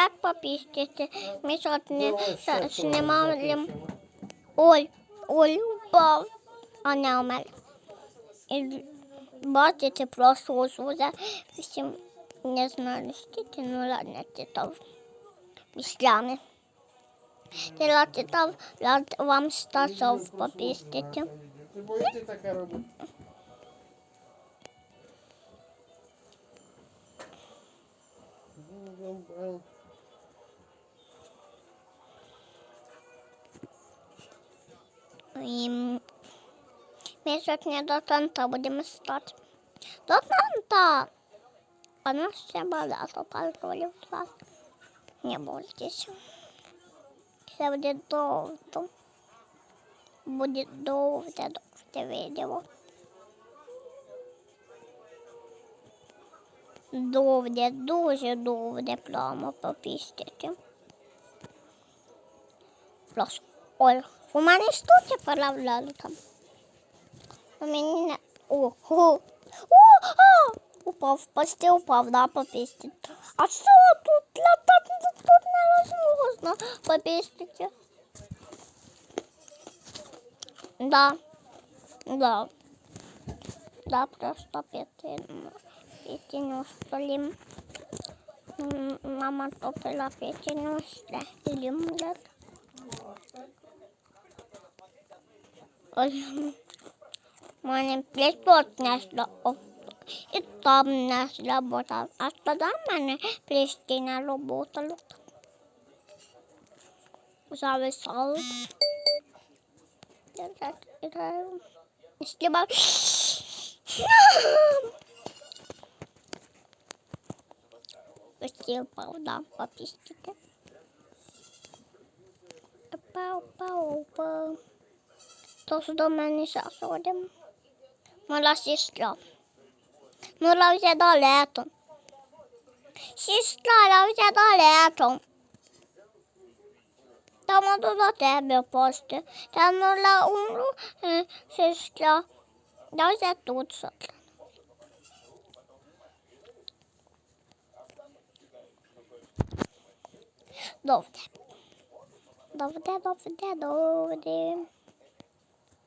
Привет, попістити. Ми сьогодні с- знімали. Ой, ой, упав. А не у мене. І бачите, просто уже всім не знаю, скільки, ну ладно, то післями. Ти читав, рад вам стасов попістити. Ти будете таке робити? Ну, І ми сьогодні до танта будемо стати. До танта! А нас ще багато парколів вас. Не бойтеся. Це буде довго. Буде довге, довге відео. Довге, дуже довге прямо попістити. Просто. Ой, у мене штуки поравляли там. У мене не... О, о, о, а! Упав, почти упав, да, попістити. А що тут? Летати тут, тут невозможно попістити. Да, да. Да, просто піти, піти на столі. М, Мама топила петину или млет. Ой, в мене плетот несла і там не работав. А тоді в мене плестина работала. Зависала. Я так играю. Слева. Пустил пауда попистите. Тож до мене заходимо. Моя сестра. La вже далеко. Сестра, вже далеко. Там буду до тебе пости. Там нула умру, е, сестра. Я вже тут сидла. Довде. Довде, довде, довде.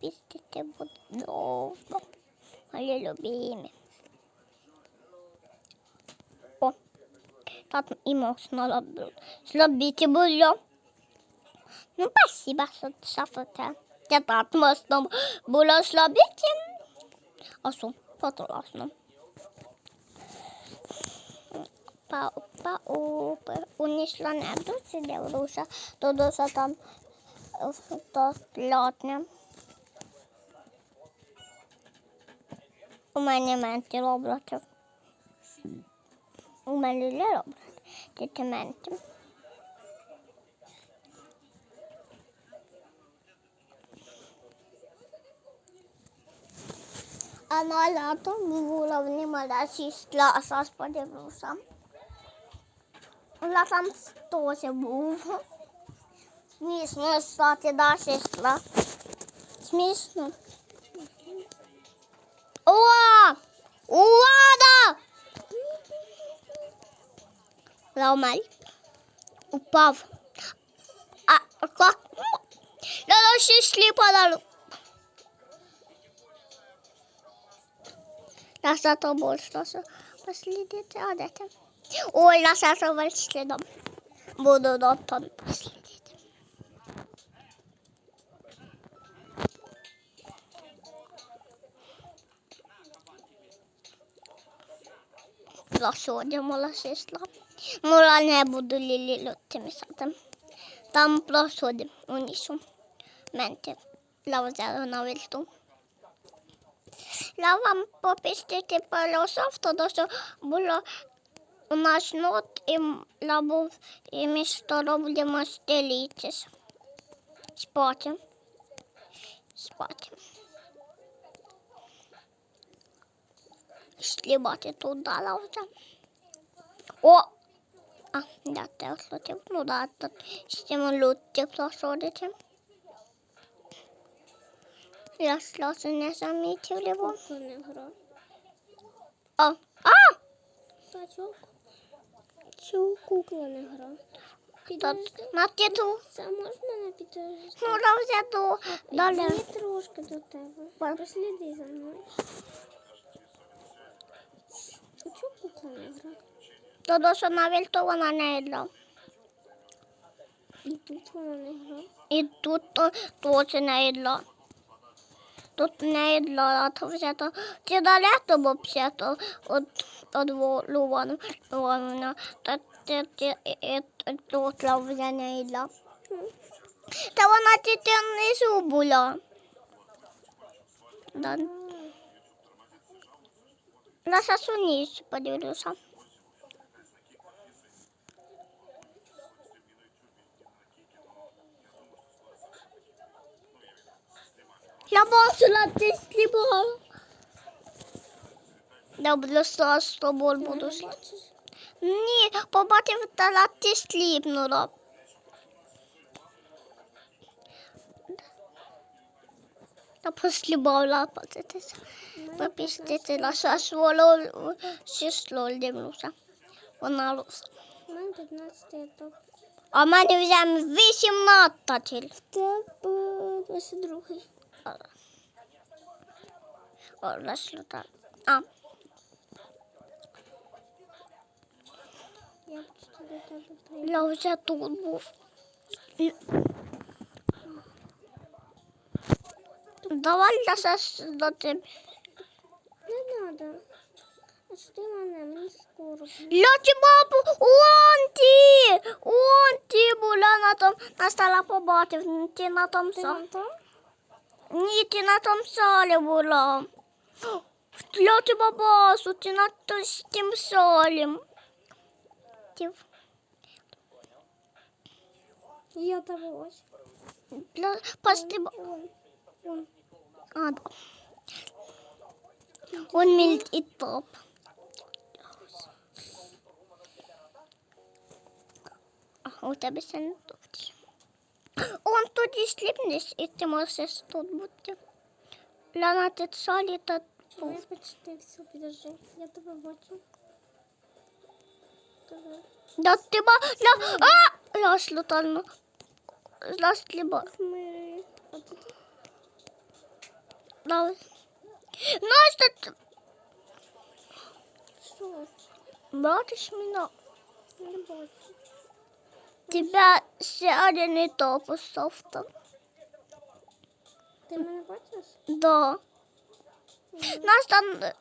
Пістити буде довго. Мої любимі. О, так і можна робити. Зробити було. Ну, спасибо, що шафете. Я так можна було зробити. А що, потрібно. Пау, пау, унесла не дуже дивлюся, то дуже там е, то льотне. У мене менті роблять. У мене не роблять. Тільки менті. А на лято була в нема сістла, а сас подивився. Вона там теж був. Смішно стати, да, сестра? Смішно. Увада! Ломай. Упав. А как? Надо шли подалу. Я за тобою что послідити, а де ти? Ой, я за тобою слідом. Буду до там послідити. Сьогодні моя сестра. Моя не буду лілі лютими садом. Там просуди унісу. Менте. Лавзяли на вільту. Я вам попістити полосов, то що було у нас нот і лабув, і що робимо стелітись. Спати. Спати. Слібати туди лавзя. О! А, да, те ослотив. Ну да, тут стимулюйте просудити. Я сльози не замітив не гра. О, а! Сачок. Чого кукла не гра? На тіту. Це можна на підтвердження? Ну, до далі. Трошки до тебе. Посліди за мною. А чого кукла не гра? То до що навіть то вона не йде. І тут вона не гра. І тут теж не йде. Тут не йде, а то вже то чи далеко взагалі то от, от Лувана, Лувана, та і, і, тут вже не йде. Та вона тільки внизу була. Да. На сасуніс подивлюся. Я бачила ти сліпав. Добре, що з тобою буду бачиш? Ні, побачив, та ти сліпнула. Та послібав лапатися. Мене Попістити наша своло сестру дивлюся. Вона луса. У мене 15 етап. А в мене вже 18. В тебе 22. О. А, до тебе прийду. я вже тут був. І- Давай я зараз до тебе. Не надо. А що ти мене? Мені скоро. Я тебе бу- он ті, он була на том, на стала побачив, ти на том Ти там? Ні, ти на том салі була. Тебе бачу, ти на тим солем. Ти Я тебе ось. для- постиба- Вон, вон. А. Он мільт і топ. У тебе все не тут. Он тоді сліпнеш, і ти можеш тут бути. Ляна, ти солі та Я почти все, підожди. Я тебе бачу. Да тебе, ля, а, я слутально. Засліба. Ми. А тут Давай. Настя, ти що? бачиш мене? Не бачу. Тебя ще один і то поставте. Ти мене бачиш? Да. Ні. Нас там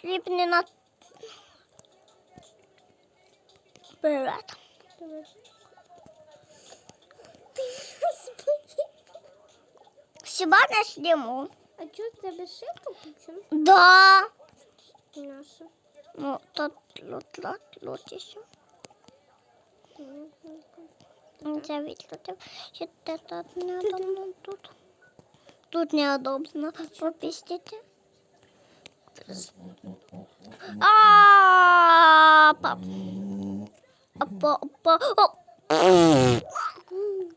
сліпні на... Привет. Тебе. Хіба не сніму? А чого в тебе шибка включена? Да. Наша. Ну, тут лут, лут, лутися. Це відлутив. Ще те тут неудобно тут. Тут неудобно попістити. А, пап. Па, па, о.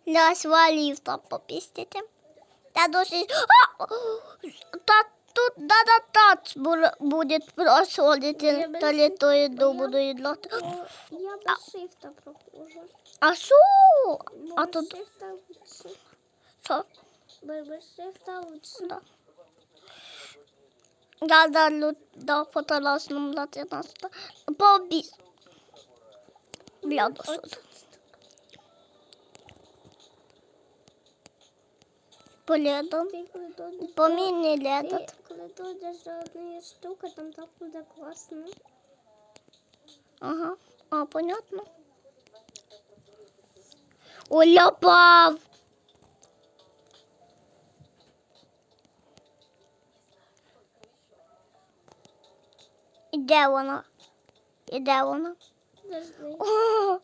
Я свалив там попістити. Та досить. А! Та тут да тац буде Я то ли то і буду їдлати. Я без шифта прохожу. А що? А тут що? Без шифта лучше. Да. Да, да, лю, да, фотоласном латинаста. Побіс. Бля, до суду. Полетом. Ти коли тут По мені ти, летать. коли тут йдеш до однієї штуки, там так буде класно. Ага. А, понятно. Оля пав. І де вона? І де вона? Подожди. О,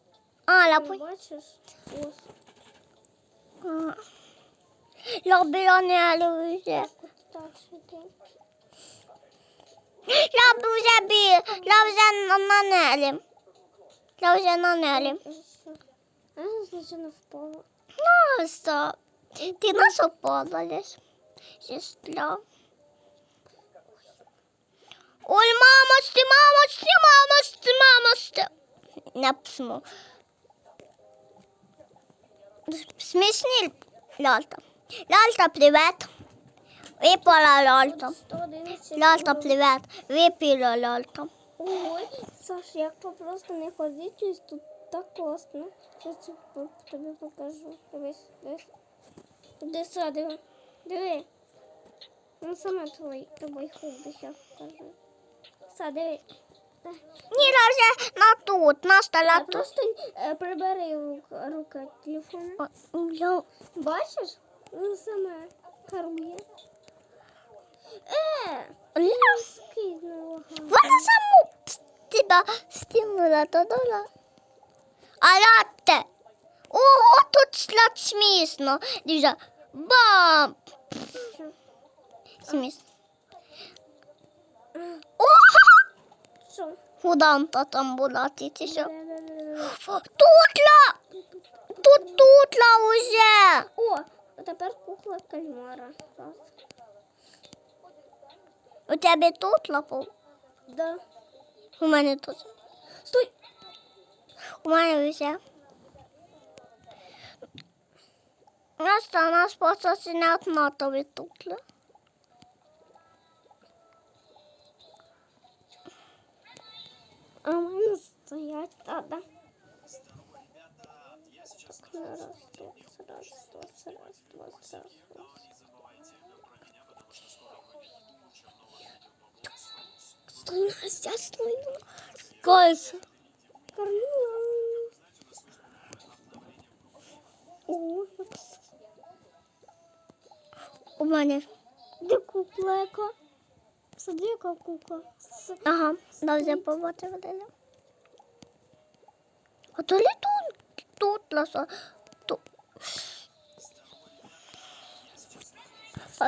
а, я Ти по... бачиш? Ось. А. Я біля неї вже. Так, от так сюди. Я б вже бі, я вже на, на нелі. Я вже на нелі. А я звичайно впала. Настя, ти на що падаєш, сестра? Ой, мамочки, мамочки, мамочки, мамочки. не псму. Смішні лялька. Привіт. Випала лялька. 111 Лялька, привіт. Випила лялька. Ой, Саш, як то просто не ходити, ось тут так класно. Зараз тобі покажу. Дивись, дивись. Де сади? Диви. Ну саме твій, тобі хобі, я покажу. Сади. Ні, вже на тут, на А столі тут. просто е, прибери рука, рука телефона. О, я- Бачиш? Ну саме керує. Е, Ля. скинула. Вона саму тебе стягнула туди. А латте. Ого, тут слад смішно. Дивіться, бам. Смішно. Ого! Що? Куда там була тітіся? Да-да-да-да. Тутла! Тут тутла уже. О, А тепер кукла кальмара. У тебе тут лапу? Да. У мене тут. Стой! У мене все. Nästan har spottat sina automater vid Tokyo. А у мене стоять, да. Два, раз, два. Стой, Настя, стой. Кайся. Кормила. О, У мене. де кукла яка? Сади, яка кукла. Ага, побачимо далі. А то ли тут, тут ласа. Тут.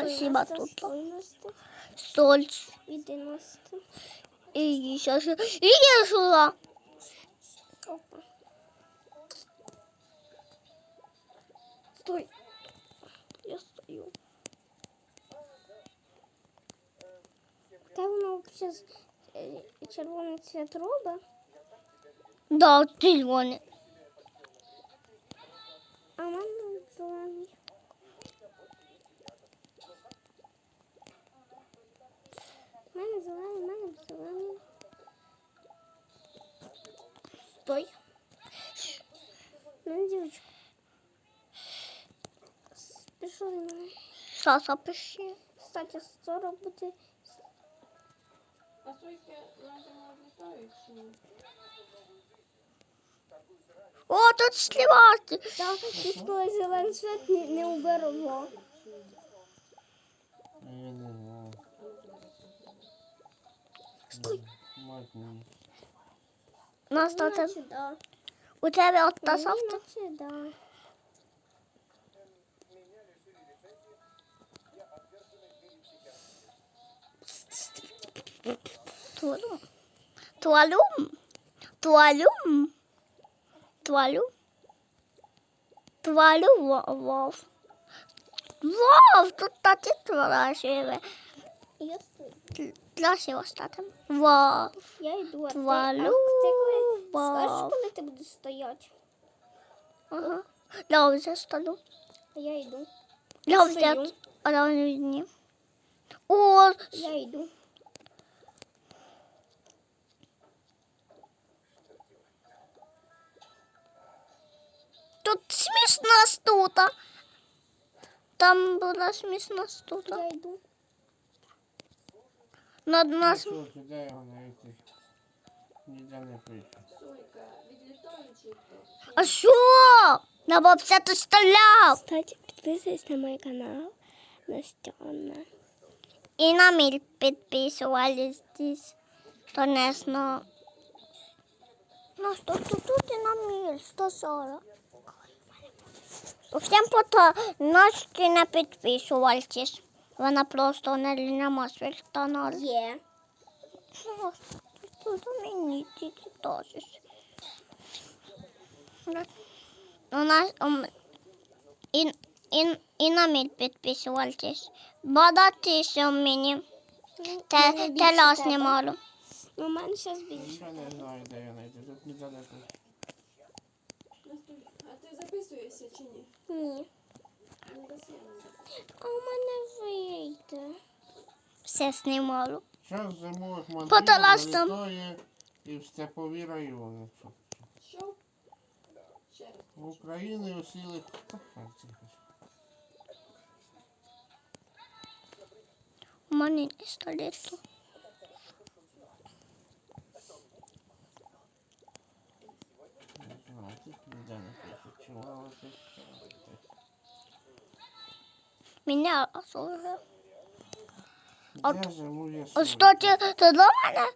Спасибо, Настя, тут. Стой, Настя. Соль. Іди, Настя. И еще же. И я жила. Опа. Стой. Я стою. Та воно зараз червоний цвіт робить, Да, зеленый. а в мене зелений. У мене зелений, в мене зелений. Стой. Ну, дівчинка. Пішли на мене. Саса пиши. Кстати, скоро буде. А сойки надо літають чи ні? О, тут сливати. Так, тут коли зелений світ не, не уберемо. Я не знаю. Стой. Мать мені. Настя, Іначе да. у тебе от та софта? Іначе да. Туалум. Туалум. Туалум. Туалум. Туалум, вов. Вов, тут та тітла живе. Я стою. Красиво стати. Вов. Я йду, а ти, а ти коли, скажеш, коли ти будеш стояти? Ага. Я вже. А я йду. Я вже. О, Я йду. Тут смішна стута. Там була смішна стута. Я йду. Над нас. А що? На бабця ти стріляв. Кстати, підписуйтесь на мой канал. Настяна. І на міль підписувались здесь. То не знаю. Ну, що тут, тут і на міль, 140. Всім пото ночки не підписувались. Вона просто не нема свій канал. Є. Ну, Тут у мені тільки. У нас і, і, і на міль підписувались. Бадатися мені. Те, те раз знімало. Ну, мене зараз більше. Я не знаю, де я знайду. Тут недалеко. А ти записуєшся чи ні? Ні. Ну, А у мене вийде. Все знімало. Час зимових мандрів Подалась там. залітає і в степові райони. Що? Ще раз. В Україні осіли... Та, хай це. У мене. Не знаю, тут ніде летить. Мене осужує. От- Де зимує Ось сон? що ти, ти до мене?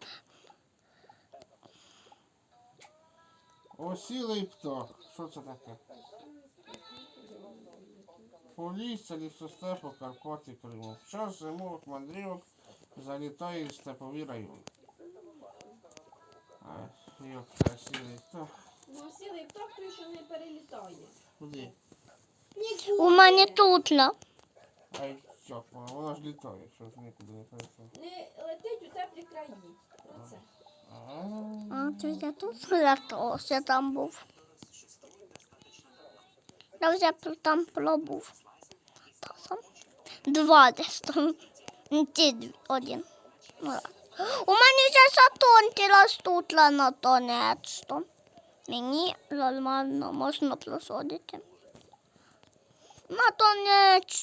Осілий птах. Що це таке? Полісся, лісостепу, Карпати, Криму. В час зимових мандрівок залітає степові райони. А, як осілий птах? Ну, сілий птах той, що не перелітає. Куди? У мене тут. ла. Ай, як вона? Вона ж літає, що ж нікуди не перейшла. Не летить у теплі краї. Оце. А, то я тут летав, я там був. Я вже там пробув. Та сам. Два десь там. Ну, Ті дві, один. Ну. У мене вже сатонки ростуть на тонець. Мені нормально можна просадити. На тонець,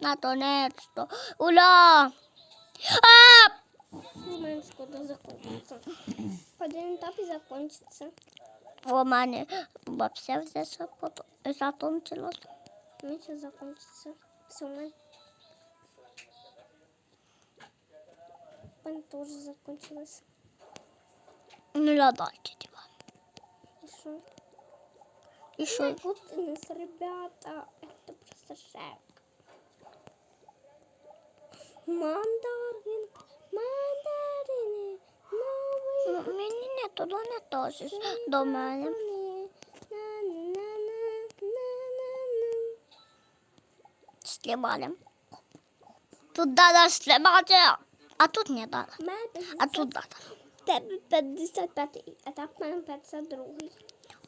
на тонець. Ура! А! У мене скоро закончиться. Один етап і закончиться. У мене бабця вже запот- закончилась. У мене ще закончиться. Все, мене. У теж закончилось. Ну, я далі І що? І що? Гуднес, ребята. Это просто шек. Мандарин, мандарини, новий. Ну, мені не туди не теж до мене. Стрибали. Тут треба стрибати, а тут не треба. А тут треба. тебе 55 етап, мене 52.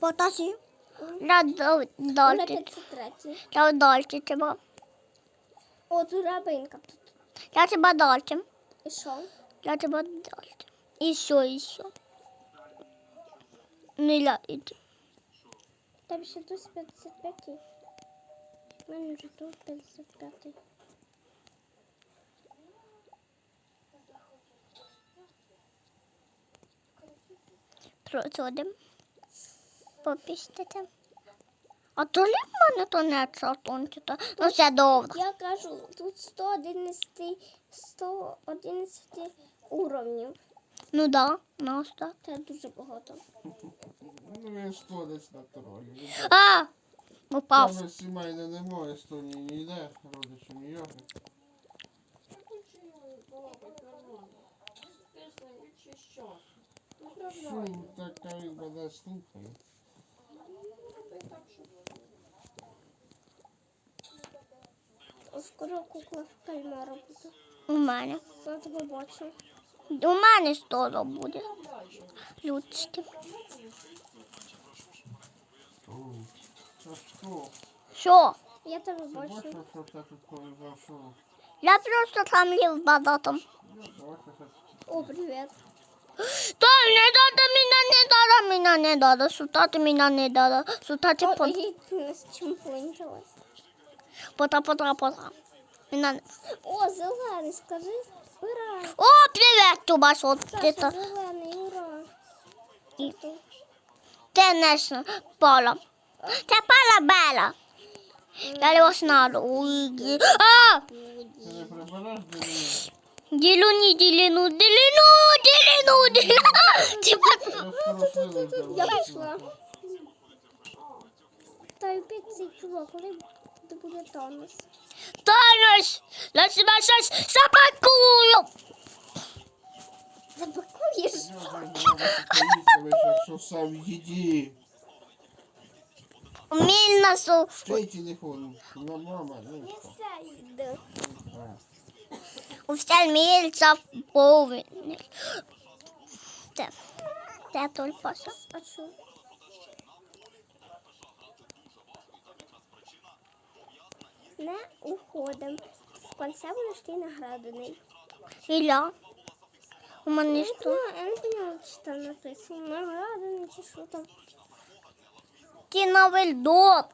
Потасі. Мене 53. Я далі тебе. О, тут рабинка. Я тебе далі. І що? Я тебе далі. І що, і що. Ну, я іду. Тебе ще тут 55. У мене вже тут 55. Проходимо. Попістити. А то ли в мене то не цартончито. Ну, все добре. Я кажу, тут 111, 111 уровнів. Ну да, ну так. Це дуже багато. Ну, він сто десь на тролі. А! Упав. Там сімейне немає, сто ні не йде, ним чи що? Така він слухає. Ти так, що Скоро кукла в кальмара буде. У мене. Я тебе бачу. У мене скоро буде. Людське. Ой, Це що? Що? Я тебе Ти бачу. бачиш, що це тут коли зайшов? Я просто там лів багатом. Я бачу, що О, привіт. То не надо, надо, надо. Сутати мене не надо. Сутати пот, у нас чим кончилось. пота, пота, пота. Мене не- О, зелений, скажи. Ура! О, привіт, Тубас, от ти Саша, то. зелений, ура! І- Тут. Ти не сна- пала. Це пала бела. Я його знала. Ой, А! Не. Ділюні, діліну, діліну, діліну, діліну. Я пішла. Та й опять цей чувак, коли це буде Танос? Танос, я себе щось запакую. Запакуєш? Якщо сам їді. Міль насу. Чий телефон? На мама, ну що? Все йде. У все мільця повний. Це. Це. А що? Не уходим. В конце будеш ти наградений. Ілля. У мене знаю, я не поняла, що там написано. Наградений чи що там. Ті на вільдот.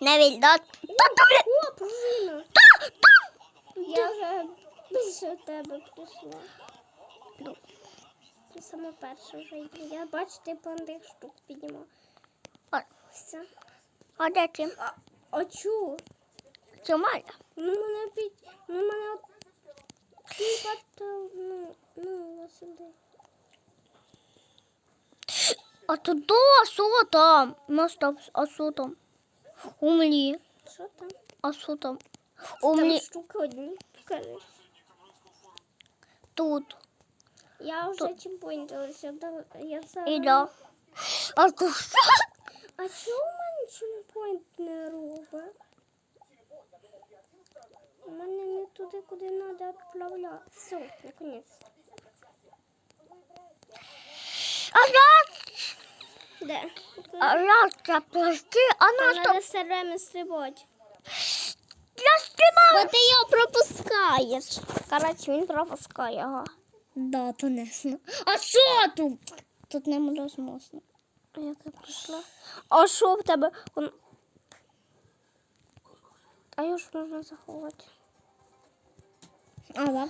На вільдот. Та добре. О, пружина. Я вже більше тебе прийшла. Ти сама перша вже йду. Я бачу, ти пандих штук піднімав. А, Все. а де ти? А чу? Це Маля. Ну мене під... Ну мене от... То, ну, ну, сюди. А туди, а що там? Ну стоп, а що там? Умлі. Що там? А що там? Там Умлі штуки одні. Покажи. тут. Я вже чимпоінтилася. да- Я зараз... Ілля. А то що? А чому у мене чимпоінт не робить? У мене не туди, куди треба відправляти. Все, наконець. А я, Де? а це плащі, а Там нас треба все время стрибати. Я спіймав. Бо ти його пропускаєш. Коротше, він пропускає його. Да, то не сна. А що тут? Тут не можна. А як я прийшла? А що в тебе? Он... А його ж можна заховати. А, да.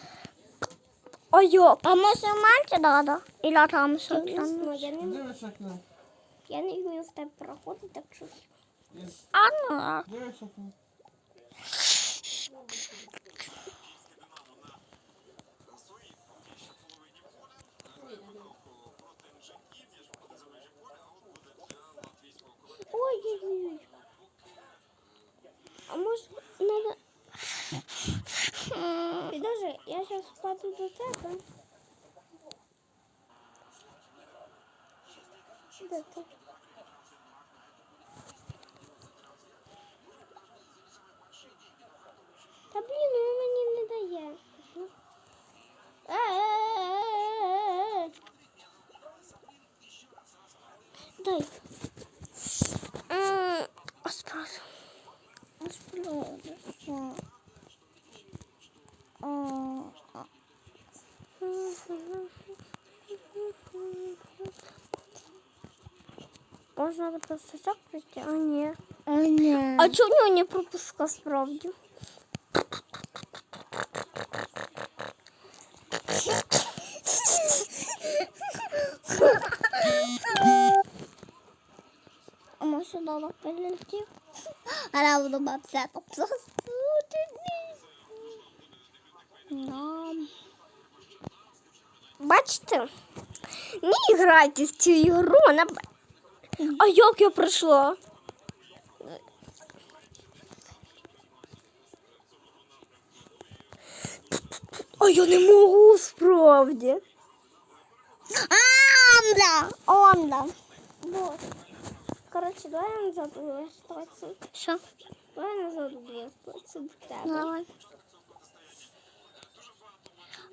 А як? А може менше надо? Ілля там що Я не там? знаю, я не, я вмію в тебе проходити, так що... А ну, а. Ой-ой-ой. А может, надо... Я сейчас впаду до тебе. Де ти? Та блін, воно мені не дає. Е-е-е-е-е. Дай. М, Господи. Господи. Можна просто так прийти? А ні. А ні. А чого в нього не пропуска справді? А може перелетів? А я буду бабця засунути. Нам. Бачите? Не грайте в цю ігру, вона... А як я пройшла? А я не можу справді. Амда! Онда. Вот. Короче, давай я назад буду оставаться. Що? Давай назад оставаться до. Давай.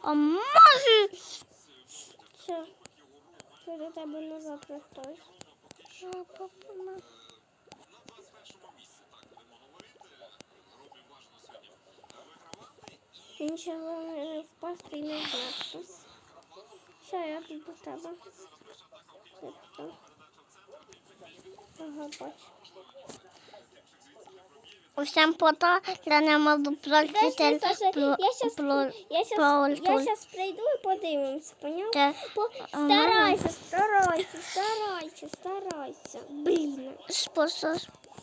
А може... Все. Я до тебе назад вертаюсь. Він ще головне не впасти і не вмерти. Все, я тут до тебе. Я тут. Ага, бачу. Усім пота, я не можу прочитати. Я про- сейчас прийду і подивимося, поняв? Старайся, старайся, старайся, старайся. Блін. спосіб.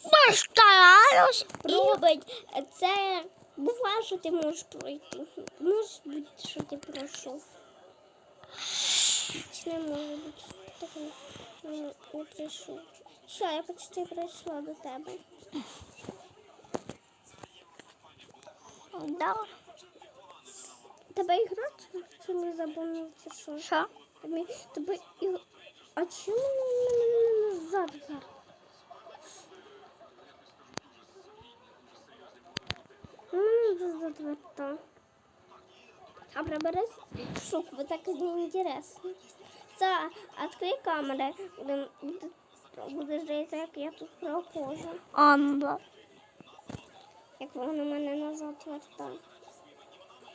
Постараюсь. Робить. Це буває, що ти можеш пройти. Може бути, що ти пройшов. Чи не може бути, ти не, не прийшов. Що, я почти прийшла до тебе. Да. Тебе іграти чи не забув, чи що? Що? Тобі, тобі і... А чому мене назад зараз? Ну, мене назад вертав. А пробери шукву, так неинтересно. Са, камеры. Будем, буде, дивитися, як я тут проходжу. А, ну. Як воно мене назад вертає.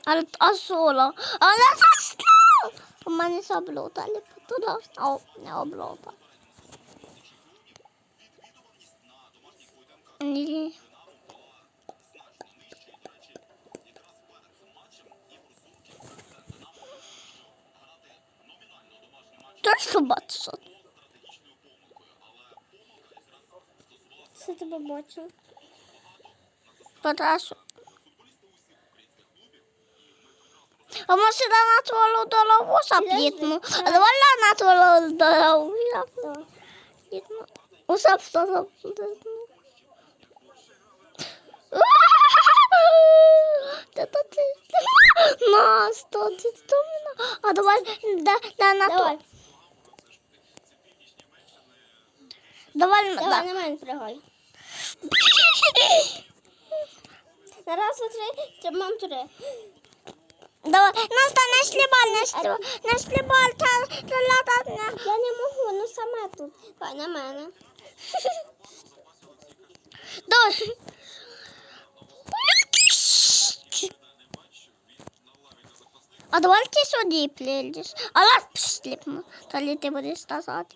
Але а соло. Але застав! У мене заблудали туди. О, не облота. Ні. Точно бачиш? Це тебе бачу. Прошу. А може на твою голову зап'єтну? А давай на твою голову зап'єтну. Усап, усап, Та то ти нас, то ти стомна. А давай, да, да, на то. Давай, давай да. на мене пригай. На раз, два, три, стрибаємо туди. Давай, нас та не шлібаль, не шлібаль, не шлібаль, та, та, та, та. Я не можу, воно саме тут. Давай на мене. Давай. А давай ти сюди прийдеш. А раз пішліпмо, тоді ти будеш сказати.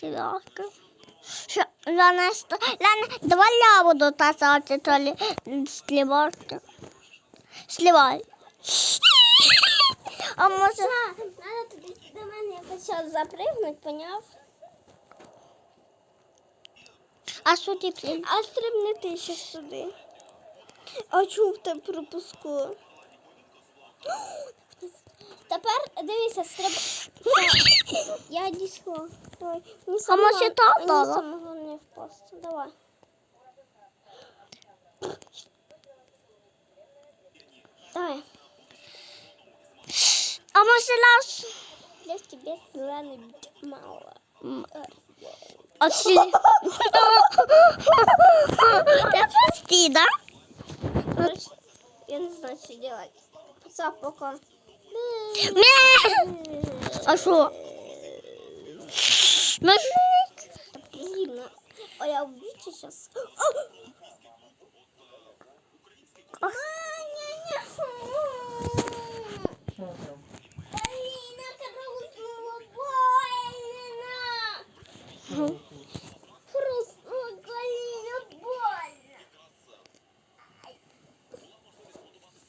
Ти ласка. Лана, ста- Лана, давай я буду тазати, тоді слівати. Слівай. А може... Треба тобі до мене якось зараз запригнуть, поняв? А що ти? А стрибни ти ще сюди. А чому тебе пропуску? Тепер дивися, стриб. Я дійшла. Давай. А може так Мені дала? самого не впасти. Давай. Давай. А може нас... Я тебе зелений мало. А всі... Це прості, да? Я не знаю, що делать. Все, пока. Мя! А що? Ми ж- Блин, а я убью сейчас.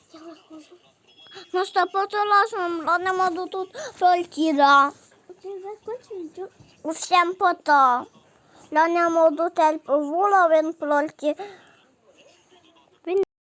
Що там? Алина, хрустнула больно. Тут? Хрустнула колено пота. Я не можу тепер вуловин пройти.